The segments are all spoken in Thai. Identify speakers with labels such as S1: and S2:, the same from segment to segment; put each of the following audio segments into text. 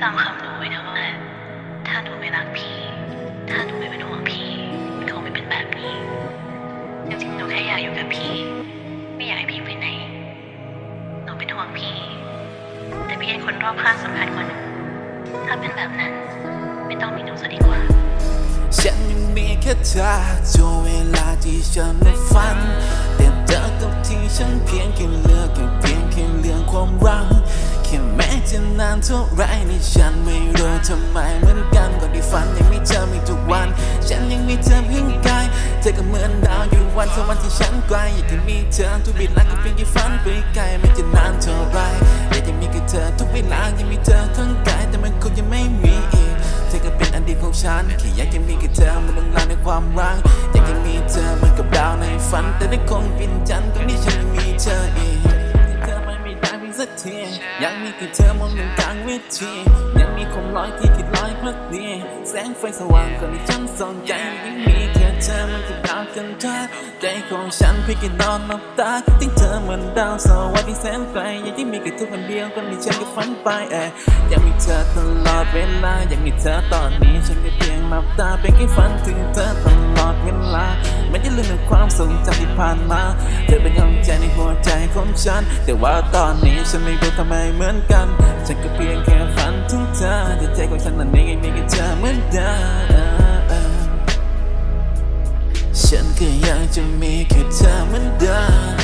S1: จำคำหนูไว้นะว่าถ้าหนูไม่รักพี่ ถ้าหนูไม่เป็นห่วงพี่มันคงไม่เป็นแบบนี้ จริงๆหนูแค่อยากอยู่กับพี่ ไม่อยากให้พี่ไปไหน หนูเป็นห่วงพี่ แต่พี่ให้คนรอบข้างสำคัญกว่าหนูถ้าเป็นแบบนั้น ไม่ต้องมีหนูซะดีกว่า
S2: ฉันยังมีแค่เธอช่วงเวลาที่ฉันฝัน แต่เธอกับที่ฉันเพียงแค่เลือกแค่เพียงแค่เรื่องความรัก จะนานเท่าไรนี่ฉันไม่รู้ทำไมเหมือนกันก่อนที่ฝันยังมีเธอมีทุกวัน ฉันยังมีเธอเพียงกายเธอก็เหมือนดาวอยู่วันสวรรค์ที่ฉันไกลอยากจะมีเธอทุกเวลาก็เพียงแค่ฝันไปไกลไม่จะนานเท่าไรอยากจะมีแค่เธอทุกเวลายังมีเธอทั้งกายแต่มันคงยังไม่มีอีกเธอก็เป็นอดีตของฉันแค่อยากจะมีแค่เธอมันลงลางในความรักอยากจะมีเธอเหมือนกับดาวในฝัน แต่ได้คงเป็นจันทร์ตรงนี้ฉันไม่มีเธออีก ทียังมีแค่เธอมองอยู่กลางเวทียังมีความลอยที่คิดลอยพักดีแสงไฟสว่างคนที่ฉันสนใจยังมีแค่ เธอมันกับดาวกันเธอใจของฉันเพียงแค่นอนหลับตาคิดถึงเธอเหมือนดาวสวรรค์ที่แสนไกลอยากจะมีแค่เธอคนเดียวคนที่ฉันก็ฝันไปเอออยากมีเธอตลอดเวลาอยากมีเธอตอนนี้ฉันก็เพียงหลับตาเป็นแค่ฝันถึงเธอตลอดเวลาไม่ได้ลืมในความทรงจำที่ผ่านมาเธอเป็นกำลังใจในหัวใจของฉัน แต่ว่าตอนนี้ฉันไม่รู้ทำไมเหมือนกัน ฉันก็เพียงแค่ฝันถึงเธอแต่ใจของฉันนั้นไม่มีแค่เธอ จะมีแค่เธอเหมือนเดิม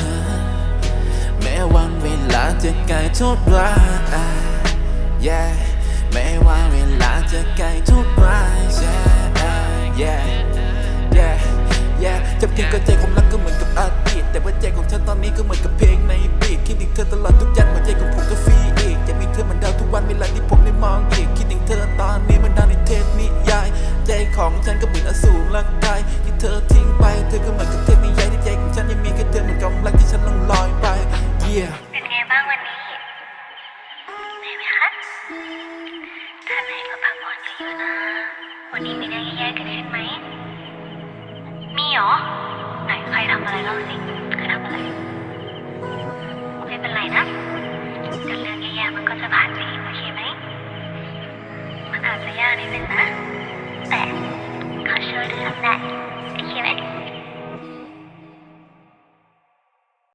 S2: แม้วันเวลาจะไกลเท่าไร yeah แม้ว่าเวลาจะไกลเท่าไร ของฉันก็เหมือนอสูรลักกายที่เธอทิ้งไป เธอก็เหมือนกับเทพนิยายที่ใจของฉันยังมีแค่เธอเหมือนกำลังที่ฉันล่องลอยไป yeah
S1: เป็นไงบ้างวันนี้เหนื่อยไหมคะถ้าเหนื่อยก็พักผ่อนเยอะๆนะ วันนี้มีเรื่องแย่ๆเกิดขึ้นไหม มีเหรอ ไหนใครทำอะไรเล่าสิ มั